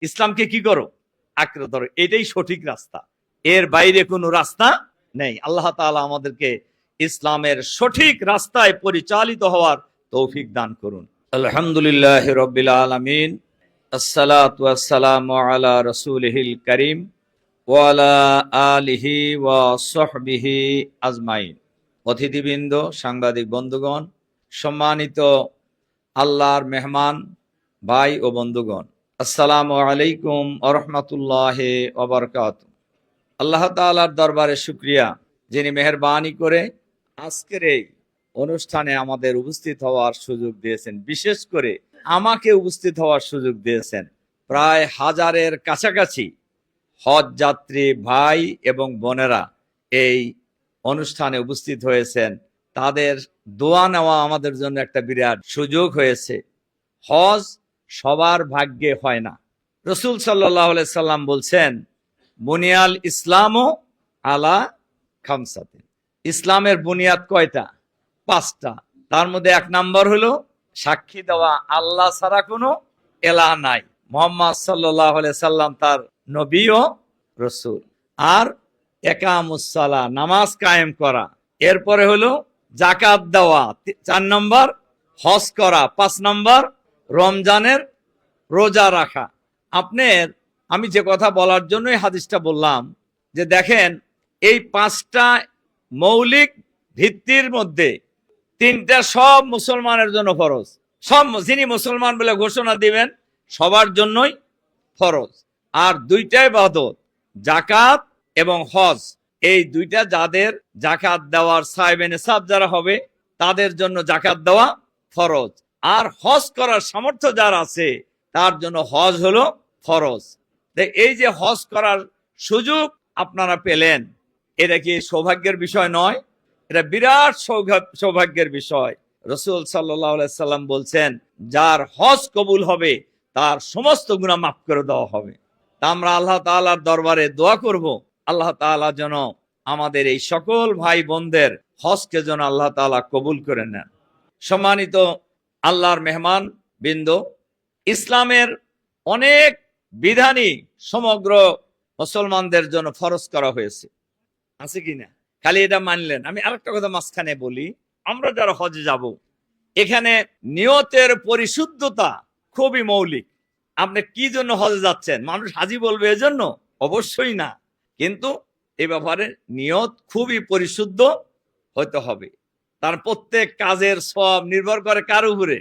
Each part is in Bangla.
ইসলামকে কি করো? আঁকড়ে ধরো। এটাই সঠিক রাস্তা। এর বাইরে কোনো রাস্তা নেই। আল্লাহ তাআলা আমাদেরকে ইসলামের সঠিক রাস্তায় পরিচালিত হওয়ার তৌফিক দান করুন। আলহামদুলিল্লাহ রবিল আলমিন। আলা রসুলহিল করিম ওয়ালা আলিহি ওয়া আজমাইন। অতিথিবৃন্দ, সাংবাদিক বন্ধুগণ, সম্মানিত আল্লাহর মেহমান, ভাই ও বন্ধুগণ আসসালামু আলাইকুম আরহামতুল্লাহ ওবরকাত। আল্লাহ তাআলার দরবারে শুক্রিয়া, যিনি মেহরবানি করে আজকের এই অনুষ্ঠানে আমাদের উপস্থিত হওয়ার সুযোগ দিয়েছেন। বিশেষ করে আমাকে উপস্থিত হওয়ার সুযোগ দিয়েছেন প্রায় হাজারের কাছাকাছি হজ যাত্রী ভাই এবং বোনেরা এই অনুষ্ঠানে উপস্থিত হয়েছেন। তাদের দোয়া নেওয়া আমাদের জন্য একটা বিরাট সুযোগ হয়েছে। হজ সবার ভাগ্যে হয় না। রসুল সাল্লাহ সাল্লাম বলছেন, বুনিয়াল ইসলামও আলা খামসাতে ইসলামের বুনিয়াদ কয়টা? পাঁচটা। তার মধ্যে এক নাম্বার হলো, সাক্ষী দেওয়া আল্লাহ ছাড়া কোনো এলা নাই। মোহাম্মদ সাল্লাহ সাল্লাম তার নবী ও রসুল। আর একামুসালা নামাজ কায়েম করা। এরপরে হলো জাকাত দেওয়া। চার নম্বর, হজ করা। পাঁচ নম্বর রমজানের রোজা রাখা। আপনার, আমি যে কথা বলার জন্যই হাদিসটা বললাম, যে দেখেন, এই পাঁচটা মৌলিক ভিত্তির মধ্যে তিনটা সব মুসলমানের জন্য ফরজ। সব যিনি মুসলমান বলে ঘোষণা দিবেন, সবার জন্যই ফরজ। আর দুইটাই বাদত, জাকাত এবং হজ। এই দুইটা যাদের জাকাত দেওয়ার সাহেবেন সাব যারা হবে, তাদের জন্য জাকাত দেওয়া ফরজ। আর হজ করার সামর্থ্য যার আছে, তার জন্য হজ হলো ফরজ। এই যে হজ করার সুযোগ আপনারা পেলেন, এটা কি সৌভাগ্যের বিষয় নয়? এটা বিরাট সৌভা- সৌভাগ্যের বিষয়। রসুল সাল্লাম বলছেন, যার হজ কবুল হবে, তার সমস্ত গুণা মাফ করে দেওয়া হবে। তা আমরা আল্লাহ তাআলার দরবারে দোয়া করব, আল্লাহ তাআলা যেন আমাদের এই সকল ভাই বোনদের হজকে যেন আল্লাহ তাআলা কবুল করে নেন। সম্মানিত আল্লাহর মেহমান বৃন্দ। ইসলামের অনেক বিধানই সমগ্র মুসলমানদের জন্য ফরজ করা হয়েছে। আছে কি না? খালি এটা মানলেন। আমি আরেকটা কথা মাঝখানে বলি, আমরা যারা হজে যাব, এখানে নিয়তের পরিশুদ্ধতা খুবই মৌলিক। আপনি কি জন্য হজে যাচ্ছেন? মানুষ হাজি বলবে এজন্য? অবশ্যই না। কিন্তু এ ব্যাপারে নিয়ত খুবই পরিশুদ্ধ হতে হবে। তার প্রত্যেক কাজের সব নির্ভর করে কার উপরে?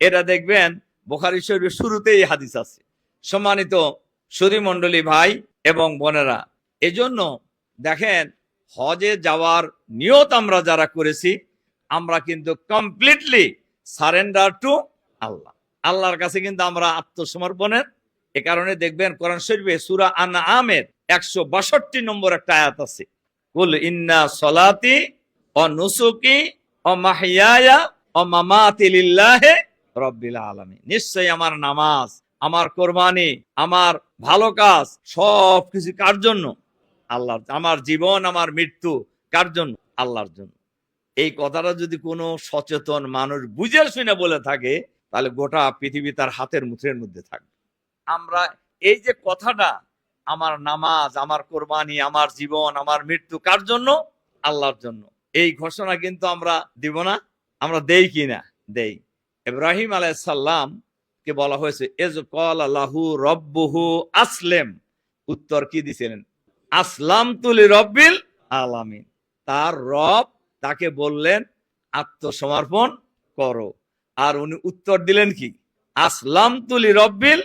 এটা দেখবেন বোখারি শরীফের শুরুতেই হাদিস আছে। সম্মানিত সুধী মণ্ডলী ভাই এবং বোনেরা, এজন্য দেখেন হজে যাওয়ার নিয়ত আমরা যারা করেছি, আমরা কিন্তু কমপ্লিটলি সারেন্ডার টু আল্লাহ। আল্লাহর কাছে কিন্তু আমরা আত্মসমর্পণের, এ কারণে দেখবেন কোরআন শরীফে সুরা আনা আমের একশো বাষট্টি নম্বর একটা আয়াত আছে। কুল ইন্না সলাতি ও নুসুকি, ও মাহিয়ায়া, ও মামাতি লিল্লাহে রব্বিল আলামিন। নিশ্চয়ই আমার নামাজ, আমার কোরবানি, আমার ভালো কাজ, সব কিছু কার জন্য? আল্লাহর আমার জীবন, আমার মৃত্যু কার জন্য? আল্লাহর জন্য। এই কথাটা যদি কোনো সচেতন মানুষ বুঝে শুনে বলে থাকে, তাহলে গোটা পৃথিবী তার হাতের মুঠের মধ্যে থাকবে। আমরা এই যে কথাটা, আমার নামাজ, আমার কোরবানি, আমার জীবন, আমার মৃত্যু কার জন্য? আল্লাহর জন্য। এই ঘোষণা কিন্তু আমরা দিব না, আমরা দেই কি না? দেই। ইব্রাহিম আলাইসাল্লাম কে বলা হয়েছে, এজ কল আল্লাহু রব্বুহু আসলেম। উত্তর কি দিছিলেন? আসলাম তুলি রব্বিল আলামিন। তার রব তাকে বললেন, আত্মসমর্পণ করো। আর উনি উত্তর দিলেন কি? আসলাম তুলি রব্বিল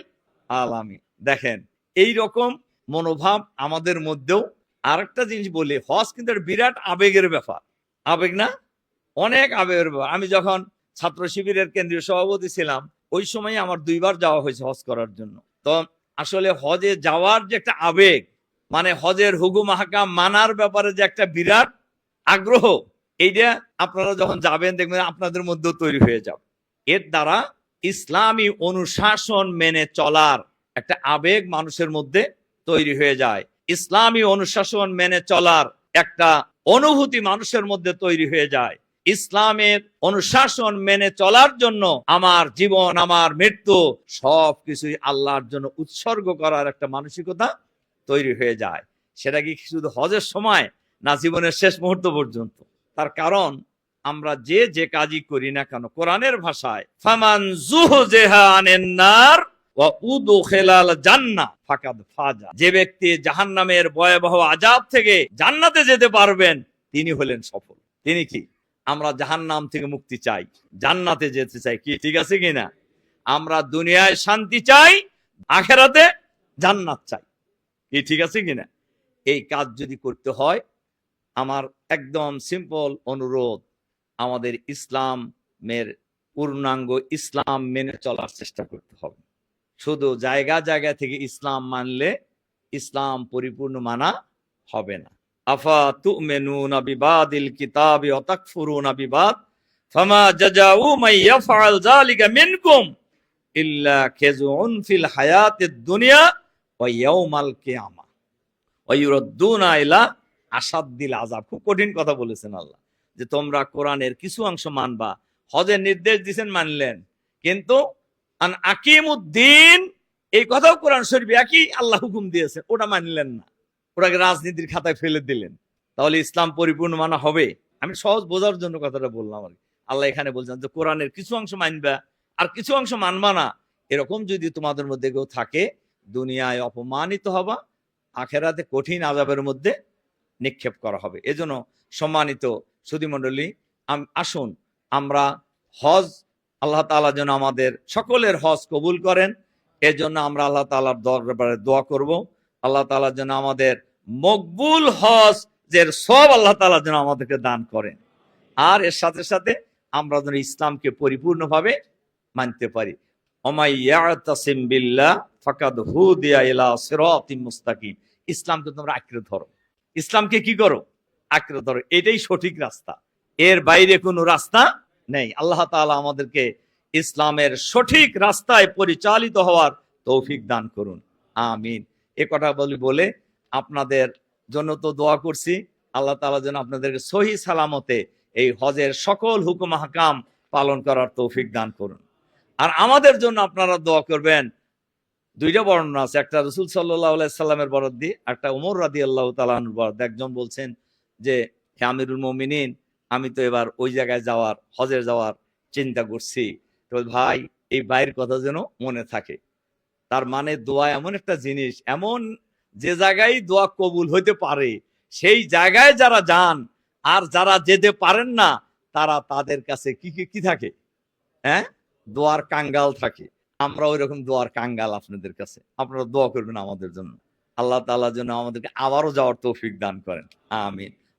আলামিন। দেখেন, এই রকম মনোভাব আমাদের মধ্যেও আরেকটা জিনিস বলি, হজ কিন্তু বিরাট আবেগের ব্যাপার। আবেগ না? অনেক আবেগের ব্যাপার। আমি যখন ছাত্র শিবিরের কেন্দ্রীয় সভাপতি ছিলাম, ওই সময় আমার দুইবার যাওয়া হয়েছে হজ করার জন্য। তো আসলে হজে যাওয়ার যে একটা আবেগ মানে হজের হুগু মাহাকাম মানার ব্যাপারে যে একটা বিরাট আগ্রহ, এইটা আপনারা যখন যাবেন দেখবেন আপনাদের মধ্যেও তৈরি হয়ে যাবে। এর দ্বারা ইসলামী অনুশাসন মেনে চলার একটা আবেগ মানুষের মধ্যে তৈরি হয়ে যায়। ইসলামী অনুশাসন মেনে চলার একটা অনুভূতি মানুষের মধ্যে তৈরি হয়ে যায়। ইসলামের অনুশাসন মেনে চলার জন্য আমার জীবন, আমার মৃত্যু সব কিছুই আল্লাহর জন্য উৎসর্গ করার একটা মানসিকতা তৈরি হয়ে যায়। সেটা কি শুধু হজের সময় না জীবনের শেষ মুহূর্ত পর্যন্ত? তার কারণ আমরা যে যে কাজই করি না কেন, কোরআনের ভাষায়, ফামান জুহজেহা আনেন যে ব্যক্তি জাহান্নামের ভয়াবহ আযাব থেকে জান্নাতে যেতে পারবেন, তিনি হলেন সফল। তিনি কি? আমরা জাহান্নাম থেকে মুক্তি চাই। জান্নাতে যেতে চাই কি? ঠিক আছে কিনা আমরা দুনিয়ায় শান্তি চাই, আখেরাতে জান্নাত চাই। কি ঠিক আছে কিনা এই কাজ যদি করতে হয়, আমার একদম সিম্পল অনুরোধ, আমাদের ইসলামের পূর্ণাঙ্গ ইসলাম মেনে চলার চেষ্টা করতে হবে। শুধু জায়গা জায়গা থেকে ইসলাম মানলে ইসলাম পরিপূর্ণ মানা হবে না। আফা তুমিনুনা বিবাদিল কিতাবি ওয়া তাকফুরুনা বিবাদ, ফামা জাযাউ মান ইয়াফআল যালিকা মিনকুম ইল্লা খিজুন ফিল হায়াতিদ দুনিয়া ওয়া ইয়াউমাল কিয়ামা। ওয়া ইউরাদ্দুনা ইলা আসাদ্দিল আযাব। খুব কঠিন কথা বলেছেন আল্লাহ যে তোমরা কোরআনের কিছু অংশ মানবা। হজের নির্দেশ দিয়েছেন মানলেন। কিন্তু আন আকিমুদ্দিন, এই কথাও কোরআন শরীফ একই আল্লাহ হুকুম দিয়েছেন ওটা মানলেন না। ওটাকে রাজনীতির খাতায় ফেলে দিলেন। তাহলে ইসলাম পরিপূর্ণ মানা হবে? আমি সহজ বোঝার জন্য কথাটা বললাম আর। আল্লাহ এখানে বলছেন যে, কোরআনের কিছু অংশ মানবা, আর কিছু অংশ মানবা না। এরকম যদি তোমাদের মধ্যে কেউ থাকে, দুনিয়ায় অপমানিত হবা, আখেরাতে কঠিন আজাবের মধ্যে নিক্ষেপ করা হবে। এজন্য সম্মানিত সুধীমণ্ডলী, আম- আসুন, আমরা হজ আল্লাহ তাআলা যেন আমাদের সকলের হজ কবুল করেন। এর জন্য আমরা আল্লাহ তাআলার দরবারে দোয়া করব। আল্লাহ তাআলা যেন আমাদের মকবুল হজ এর সব আল্লাহ তাআলা যেন আমাদেরকে দান করেন। আর এর সাথে সাথে আমরা যেন ইসলামকে পরিপূর্ণভাবে মানতে পারি। মুস্তাকিম। ইসলামকে তোমরা আঁকড়ে ধরো। ইসলামকে কি করো? আঁকড়ে ধরো। এটাই সঠিক রাস্তা। এর বাইরে কোনো রাস্তা নেই। আল্লাহ তাআলা আমাদেরকে ইসলামের সঠিক রাস্তায় পরিচালিত হওয়ার তৌফিক দান করুন। আমিন। এ কথা বলি বলে আপনাদের জন্য তো দোয়া করছি। আল্লাহ তাআলা যেন আপনাদেরকে সহি সালামতে এই হজের সকল হুকুম হাকাম পালন করার তৌফিক দান করুন। আর আমাদের জন্য আপনারা দোয়া করবেন। দুইটা বর্ণনা আছে। একটা রসুল সাল্লাহ সাল্লামের বরাদ দিয়ে, একটা উমর রাদি আল্লাহ তালানুর বরাদ একজন বলছেন যে, হে আমিরুল মমিনিন আমি তো এবার ওই জায়গায় যাওয়ার হজের যাওয়ার চিন্তা করছি। তো ভাই, এই ভাইয়ের কথা যেন মনে থাকে। তার মানে দোয়া এমন একটা জিনিস, এমন যে জায়গায় দোয়া কবুল হইতে পারে, সেই জায়গায় যারা যান আর যারা যেতে পারেন না, তারা তাদের কাছে কি কি থাকে? হ্যাঁ? দোয়ার কাঙ্গাল থাকে। আমরা ওই রকম দোয়ার কাঙ্গাল আপনাদের কাছে। আপনারা দোয়া করবেন আমাদের জন্য। আল্লাহ তাআলা যেন আমাদেরকে আবারও যাওয়ার তৌফিক দান করেন। আমিন।